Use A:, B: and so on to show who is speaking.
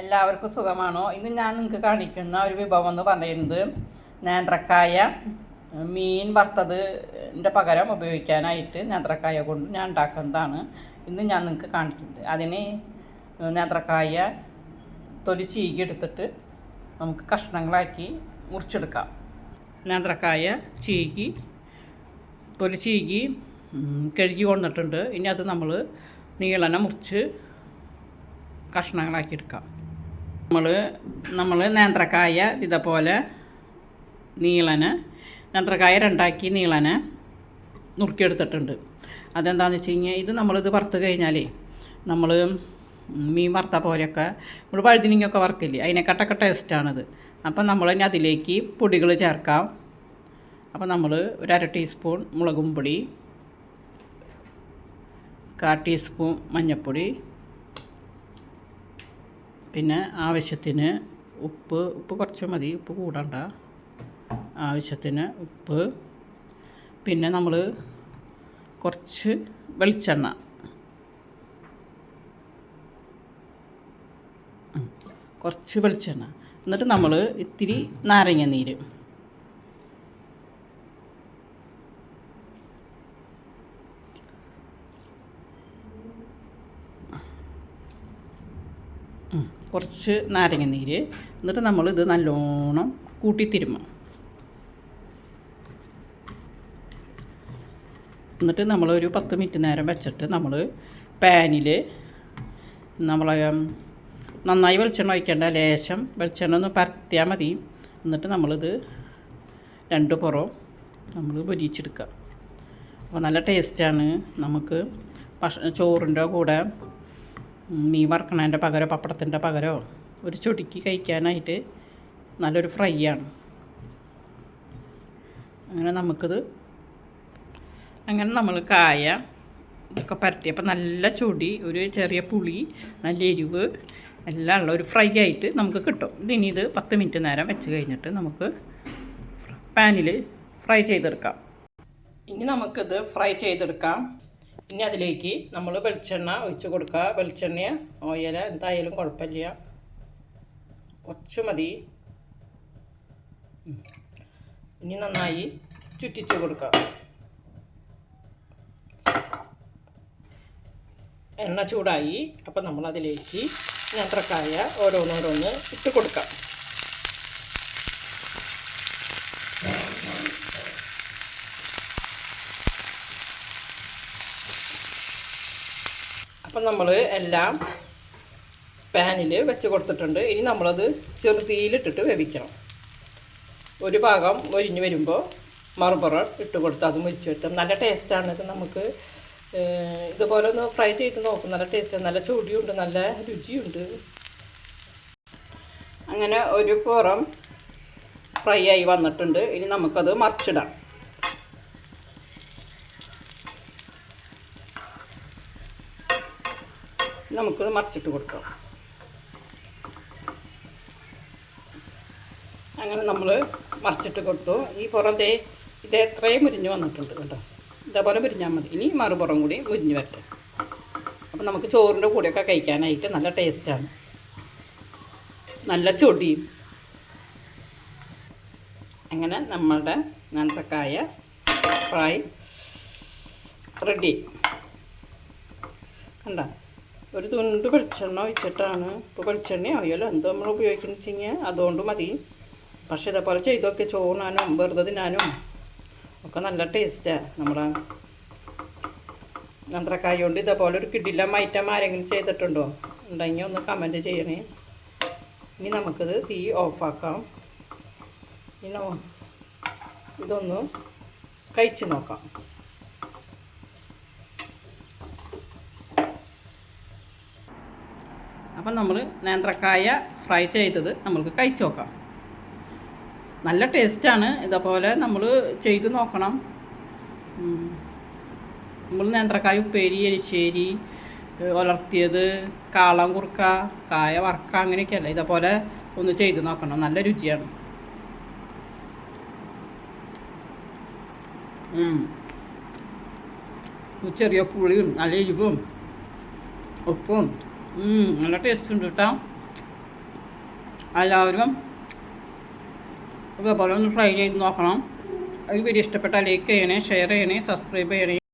A: എല്ലാവർക്കും സുഖമാണോ? ഇന്ന് ഞാൻ നിങ്ങൾക്ക് കാണിക്കുന്ന ഒരു വിഭവം എന്ന് പറയുന്നത് നേന്ത്രക്കായ മീൻ വറുത്തതിന്റെ പകരം ഉപയോഗിക്കാനായിട്ട് നേന്ത്രക്കായ കൊണ്ട് ഞാൻ ഉണ്ടാക്കുന്നതാണ്. ഇന്ന് ഞാൻ നിങ്ങൾക്ക് കാണിക്കുന്നത്. അതിന് നേന്ത്രക്കായ തൊലി ചീകി എടുത്തിട്ട് നമുക്ക് കഷ്ണങ്ങളാക്കി മുറിച്ചെടുക്കാം. നേന്ത്രക്കായ ചീകി തൊലി ചീകി കഴുകി കൊണ്ടിട്ടുണ്ട്. ഇനി അത് നമ്മൾ നീളനെ മുറിച്ച് കഷ്ണങ്ങളാക്കി എടുക്കാം. നമ്മൾ നമ്മൾ നേന്ത്രക്കായ ഇതേപോലെ നീളന് നേന്ത്രക്കായ രണ്ടാക്കി നീളന് നുറുക്കിയെടുത്തിട്ടുണ്ട്. അതെന്താണെന്ന് വെച്ച് കഴിഞ്ഞാൽ ഇത് നമ്മളിത് വറുത്ത് കഴിഞ്ഞാലേ നമ്മൾ മീൻ വറുത്ത പോലെയൊക്കെ നമ്മൾ വഴുതിനിങ്ങൊക്കെ വറുക്കില്ലേ അതിനെക്കാട്ടൊക്കെ ടേസ്റ്റാണിത്. അപ്പം നമ്മൾ ഇനി അതിലേക്ക് പൊടികൾ ചേർക്കാം. അപ്പോൾ നമ്മൾ ഒരു അര ടീസ്പൂൺ മുളകും പൊടി കാ ടീസ്പൂൺ മഞ്ഞൾപ്പൊടി പിന്നെ ആവശ്യത്തിന് ഉപ്പ് ഉപ്പ് കുറച്ച് മതി ഉപ്പ് കൂടണ്ട. ആവശ്യത്തിന് ഉപ്പ്. പിന്നെ നമ്മൾ കുറച്ച് വെളിച്ചെണ്ണ. കുറച്ച് വെളിച്ചെണ്ണ. എന്നിട്ട് നമ്മൾ ഇത്തിരി നാരങ്ങ നീര്. കുറച്ച് നാരങ്ങ നീര്. എന്നിട്ട് നമ്മളിത് നല്ലോണം കൂട്ടിത്തിരുമ എന്നിട്ട് നമ്മളൊരു പത്ത് മിനിറ്റ് നേരം വെച്ചിട്ട് നമ്മൾ പാനിൽ നമ്മൾ നന്നായി വെളിച്ചെണ്ണ ഒഴിക്കേണ്ട ലേശം വെളിച്ചെണ്ണ ഒന്ന് പരത്തിയാൽ മതി. എന്നിട്ട് നമ്മളിത് രണ്ട് പുറവും നമ്മൾ പൊരിച്ചെടുക്കുക അപ്പോൾ നല്ല ടേസ്റ്റാണ് നമുക്ക് ഭക്ഷ ചോറിന്റെ കൂടെ മീൻ വറക്കണതിന്റെ പകരോ പപ്പടത്തിന്റെ പകരോ ഒരു ചൊടിക്ക് കഴിക്കാനായിട്ട് നല്ലൊരു ഫ്രൈ ആണ് അങ്ങനെ നമുക്കിത് അങ്ങനെ നമ്മൾ കായ ഇതൊക്കെ പരട്ടി അപ്പം നല്ല ചൊടി ഒരു ചെറിയ പുളി നല്ല എരിവ് എല്ലാം ഉള്ള ഒരു ഫ്രൈ ആയിട്ട് നമുക്ക് കിട്ടും. ഇതിനി ഇത് പത്ത് മിനിറ്റ് നേരം വെച്ച് കഴിഞ്ഞിട്ട് നമുക്ക് പാനിൽ ഫ്രൈ ചെയ്തെടുക്കാം. ഇനി നമുക്കിത് ഫ്രൈ ചെയ്തെടുക്കാം. ഇനി അതിലേക്ക് നമ്മൾ വെളിച്ചെണ്ണ ഒഴിച്ച് കൊടുക്കുക. വെളിച്ചെണ്ണ ഓയില എന്തായാലും കുഴപ്പമില്ല. കുറച്ച് മതി. ഇനി നന്നായി ചുറ്റിച്ച് കൊടുക്കുക. എണ്ണ ചൂടായി. അപ്പം നമ്മളതിലേക്ക് ഞാൻ നേന്ത്രക്കായ ഓരോന്നോരോന്ന് ഇട്ട് കൊടുക്കാം. അപ്പം നമ്മൾ എല്ലാം പാനിൽ വെച്ച് കൊടുത്തിട്ടുണ്ട്. ഇനി നമ്മളത് ചെറു തീയിലിട്ടിട്ട് വേവിക്കണം. ഒരു ഭാഗം ഒരിഞ്ഞ് വരുമ്പോൾ മറുപുറം ഇട്ട് കൊടുത്ത് അത് മുരിച്ച് കിട്ടും നല്ല ടേസ്റ്റാണ് ഇത് നമുക്ക്. ഇതുപോലെ ഒന്ന് ഫ്രൈ ചെയ്ത് നോക്കും. നല്ല ടേസ്റ്റ് നല്ല ചൂടിയുണ്ട്. നല്ല രുചിയുണ്ട്. അങ്ങനെ ഒരു പുറം ഫ്രൈ ആയി വന്നിട്ടുണ്ട്. ഇനി നമുക്കത് മറിച്ചിടാം. നമുക്കത് മറിച്ചിട്ട് കൊടുക്കാം. അങ്ങനെ നമ്മൾ മറിച്ചിട്ട് കൊടുത്തു. ഈ പുറം ദേ ഇത് എത്രയും മുരിഞ്ഞ് വന്നിട്ടുണ്ട് കേട്ടോ. ഇതേപോലെ മുരിഞ്ഞാൽ മതി. ഇനി മറുപുറം കൂടി മുരിഞ്ഞ് വരട്ടെ. അപ്പം നമുക്ക് ചോറിന്റെ കൂടെയൊക്കെ കഴിക്കാനായിട്ട് നല്ല ടേസ്റ്റാണ് നല്ല ചൊടിയും. അങ്ങനെ നമ്മളുടെ നേന്ത്രക്കായ ഫ്രൈ റെഡി കണ്ട? ഒരു തുണ്ട് വെളിച്ചെണ്ണ വെച്ചിട്ടാണ് ഇപ്പോൾ വെളിച്ചെണ്ണ ആവുമല്ലോ എന്തോ നമ്മൾ ഉപയോഗിക്കുന്നത് വെച്ച് കഴിഞ്ഞാൽ അതുകൊണ്ട് മതി. പക്ഷേ ഇതേപോലെ ചെയ്തൊക്കെ ചോറിനാനും വെറുതെ തിന്നാനും ഒക്കെ നല്ല ടേസ്റ്റാണ് നമ്മുടെ നന്ത്രക്കായ കൊണ്ട് ഇതേപോലെ ഒരു കിടിലം ഐറ്റം ആരെങ്കിലും ചെയ്തിട്ടുണ്ടോ? ഉണ്ടെങ്കിൽ ഒന്ന് കമന്റ് ചെയ്യണേ. ഇനി നമുക്കിത് തീ ഓഫാക്കാം ഇനി ഇതൊന്ന് കഴിച്ച് നോക്കാം. അപ്പം നമ്മൾ നേന്ത്രക്കായ ഫ്രൈ ചെയ്തത് നമ്മൾക്ക് കഴിച്ചു നോക്കാം. നല്ല ടേസ്റ്റാണ്. ഇതേപോലെ നമ്മൾ ചെയ്ത് നോക്കണം. നമ്മൾ നേന്ത്രക്കായ ഉപ്പേരി എരിശ്ശേരി ഉലർത്തിയത് കാളം കുറുക്ക കായ വറക്ക അങ്ങനെയൊക്കെയല്ല. ഇതേപോലെ ഒന്ന് ചെയ്ത് നോക്കണം. നല്ല രുചിയാണ്. ചെറിയ പുളിയും നല്ല എരിവും ഉപ്പും നല്ല ടേസ്റ്റ് ഉണ്ട് കേട്ടോ എല്ലാവരും ഇതേപോലെ ഒന്ന് ട്രൈ ചെയ്ത് നോക്കണം. ഈ വീഡിയോ ഇഷ്ടപ്പെട്ടാൽ ലൈക്ക് ചെയ്യണേ ഷെയർ ചെയ്യണേ സബ്സ്ക്രൈബ് ചെയ്യണേ.